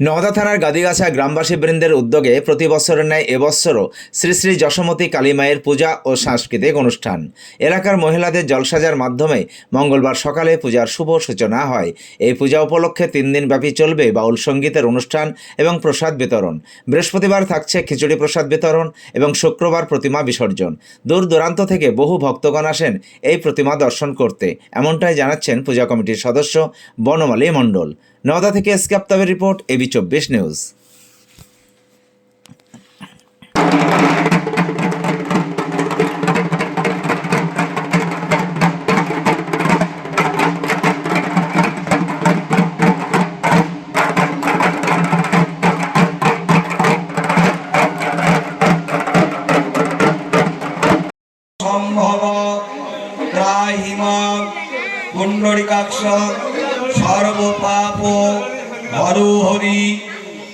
নওদা থানার গাদিগাছা গ্রামবাসী বৃন্দের উদ্যোগে প্রতি বছরের ন্যায় এবছরও শ্রী শ্রী যশোমতী কালীমায়ের পূজা ও সাংস্কৃতিক অনুষ্ঠান। এলাকার মহিলাদের জলসাজার মাধ্যমে মঙ্গলবার সকালে পূজার শুভ সূচনা হয়। এই পূজা উপলক্ষে তিন দিনব্যাপী চলবে বাউল সঙ্গীতের অনুষ্ঠান এবং প্রসাদ বিতরণ। বৃহস্পতিবার থাকছে খিচুড়ি প্রসাদ বিতরণ এবং শুক্রবার প্রতিমা বিসর্জন। দূর দূরান্ত থেকে বহু ভক্তগণ আসেন এই প্রতিমা দর্শন করতে। এমনটাই জানাচ্ছেন পূজা কমিটির সদস্য বনমালী মণ্ডল। নওদা থেকে এসকে এসকাপ্তাবের রিপোর্ট এবি চব্বিশ নিউজ।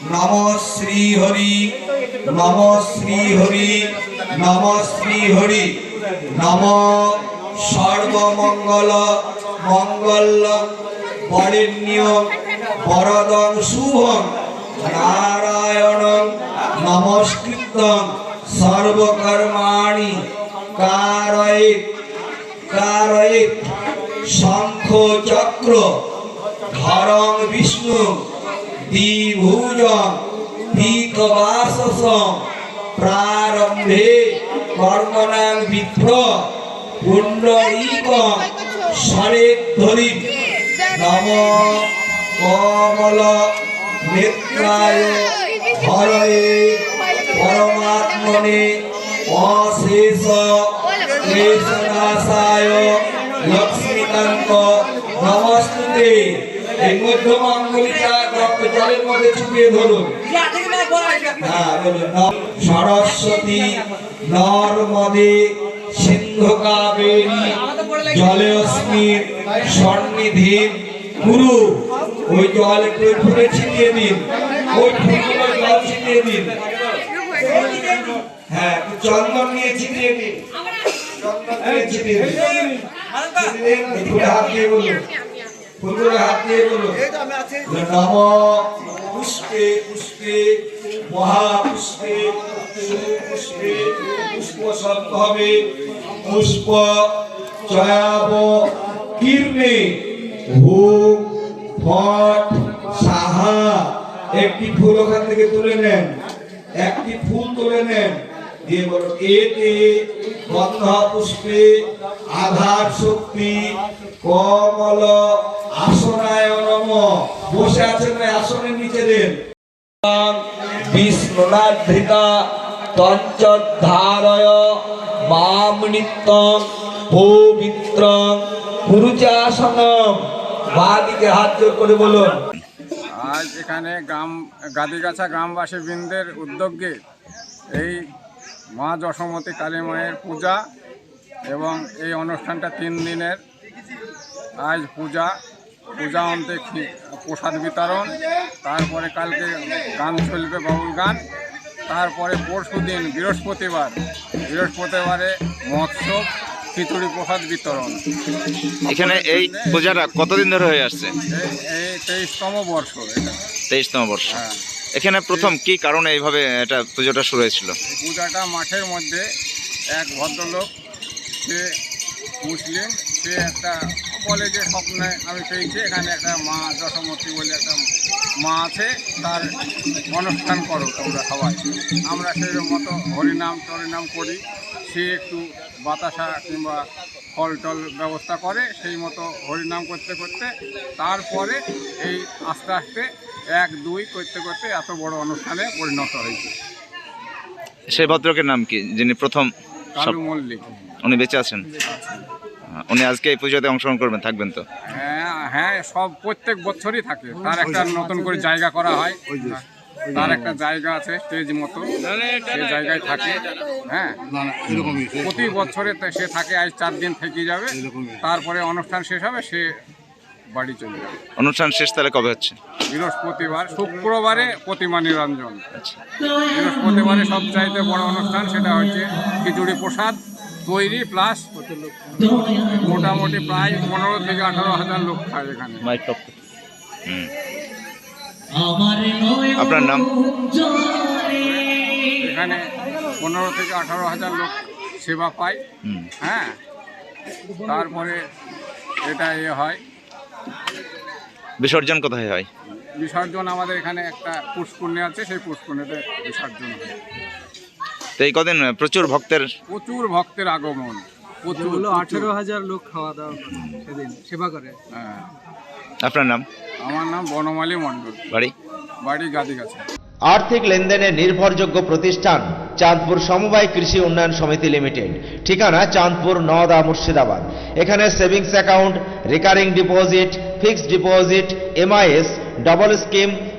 নম শ্রী হরি নম শ্রী হরি নম শ্রী হরি নম সর্বমঙ্গল মঙ্গল বরেণ্য, বরদং শুভং নারায়ণ, নমস্কৃত, সর্বকর্মাণি, কারয়িত কারয়িত শঙ্খ চক্র ধরং বিষ্ণু দ্বিভুজ ভীতবাসস প্রারম্ভে কর্মণাং বিপ্র পুণ্ডরীক সরেদ্ধরি নম কমল নেত্রায় পরমাত্মনে অশেষ ক্লেশনাশায় লক্ষ্মীকান্ত নমস্তুতে। এই আঙ্গুলিটা জলের মধ্যে চুপিয়ে ধরুন। হ্যাঁ। নম- সরস্বতী নর্মদে সিন্ধু কাবেরী জলেস্মিন সন্নিধি গুরু। ওই জল একটু ফুলে ছিটিয়ে দিন। ওই ফুলগুলো জল ছিটিয়ে দিন। হ্যাঁ চন্দন নিয়ে ছিটিয়ে দিন। চন্দন নিয়ে ছিটিয়ে দিন। হাত দিয়ে বলুন। ফুলগুলো হাত দিয়ে বলুন। নম পুষ্পে পুষ্পে মহাপুষ্পে সুপুষ্পে পুষ্প সম্ভবে পুষ্প চয়াব কীর্ণে ভূম ফট সাহা। একটি ফুল ওখান থেকে তুলে নেন একটি ফুল তুলে নেন। বলো এতে গন্ধ পুষ্পে আধার শক্তি কমল আসনায় নম। বসে আছেন আসনের নিচে দেন। বিষ্ণুনাধৃতা তঞ্চধারয় মাম নিত্যং পবিত্রং পুরুচাসনম বাদিকে হাত জোর করে বলুন। আজ এখানে গ্রাম, গাদিগাছা গ্রামবাসী বৃন্দের উদ্যোগে এই মা যশোমতী কালী মায়ের পূজা এবং এই অনুষ্ঠানটা তিন দিনের। আজ পূজা পূজা অন্তে প্রসাদ বিতরণ তারপরে কালকে গান চলবে বাউল গান তারপরে পরশু দিন বৃহস্পতিবার বৃহস্পতিবারে মহোৎসব খিচুড়ি প্রসাদ বিতরণ। এখানে এই পূজাটা কতদিন ধরে হয়ে আসছে? এই- তেইশতম বর্ষ এটা। তেইশতম বর্ষ। হ্যাঁ। এখানে প্রথম কি কারণে এইভাবে এটা পুজোটা শুরু হয়েছিল? পূজাটা মাঠের মধ্যে এক ভদ্রলোক, সে মুসলিম, সে একটা বলে যে স্বপ্নে আমি পেয়েছি, এখানে একটা মা দশমতী বলে একটা মা আছে, তার অনুষ্ঠান করো তোমরা সবাই। আমরা সেই মতো হরিনাম টরিনাম করি, সে একটু বাতাসা কিংবা ফল টল ব্যবস্থা করে, সেই মতো হরিনাম করতে করতে, তারপরে এই আস্তে আস্তে এক দুই করতে করতে এত বড় অনুষ্ঠানে পরিণত হয়েছে। সেই ভদ্রকের নাম কি যিনি প্রথম কালু মল্লিক। উনি বেঁচে আছেন? উনি আজকে এই পুজোতে অংশগ্রহণ করবেন থাকবেন তো? হ্যাঁ হ্যাঁ সব প্রত্যেক বছরই থাকে। তার একটা নতুন করে জায়গা করা হয়। তার একটা জায়গা আছে স্টেজ মতো। সেই জায়গায় থাকে। হ্যাঁ প্রতি বছরে সে থাকে আজ চার দিন থেকে যাবে। তারপরে অনুষ্ঠান শেষ হবে সে বাড়ি চলে যাবে অনুষ্ঠান শেষ তাহলে কবে হচ্ছে? বৃহস্পতিবার শুক্রবারে প্রতিমা নিরঞ্জন। বৃহস্পতিবারে সবচাইতে বড় অনুষ্ঠান সেটা হচ্ছে খিচুড়ি প্রসাদ তৈরি প্লাস মোটামুটি প্রায় পনেরো থেকে আঠারো হাজার লোক খায় এখানে। হুম। আপনার নাম? এখানে পনেরো থেকে আঠারো হাজার লোক সেবা পায়। হ্যাঁ। তারপরে এটা এ হয় বিসর্জন কোথায় হয়? বিসর্জন আমাদের এখানে একটা পুষ্কুণ্যে আছে সেই পুষ্কুণ্যতে বিসর্জন হয়। তো এই কদিন প্রচুর ভক্তের প্রচুর ভক্তের আগমন প্রচুর হলো আঠেরো হাজার লোক খাওয়া দাওয়া সেদিন সেবা করে। হ্যাঁ। আপনার নাম? আমার নাম বনমালী মণ্ডল। বাড়ি? বাড়ি গাদি গাছে আর্থিক লেনদেনের নির্ভরযোগ্য প্রতিষ্ঠান চাঁদপুর সমবায় কৃষি উন্নয়ন সমিতি লিমিটেড। ঠিকানা চাঁদপুর নওদা মুর্শিদাবাদ। এখানে savings account, recurring deposit, fixed deposit, MIS, double scheme